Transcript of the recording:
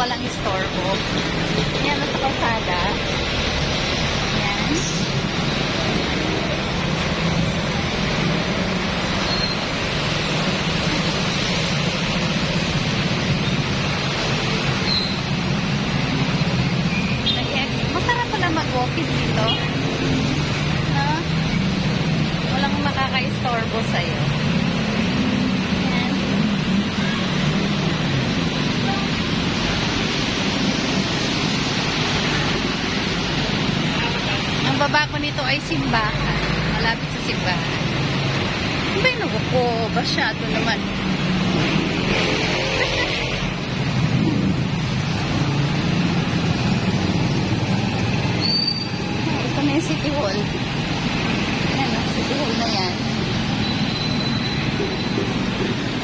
walang istorbo. Ayan, nasa kalsada. Ayan. Masarap pala mag-walking dito. Ay simbahan. Malapit sa simbahan. Ba yung nagupo? Masyado naman. Ito na yung City Hall.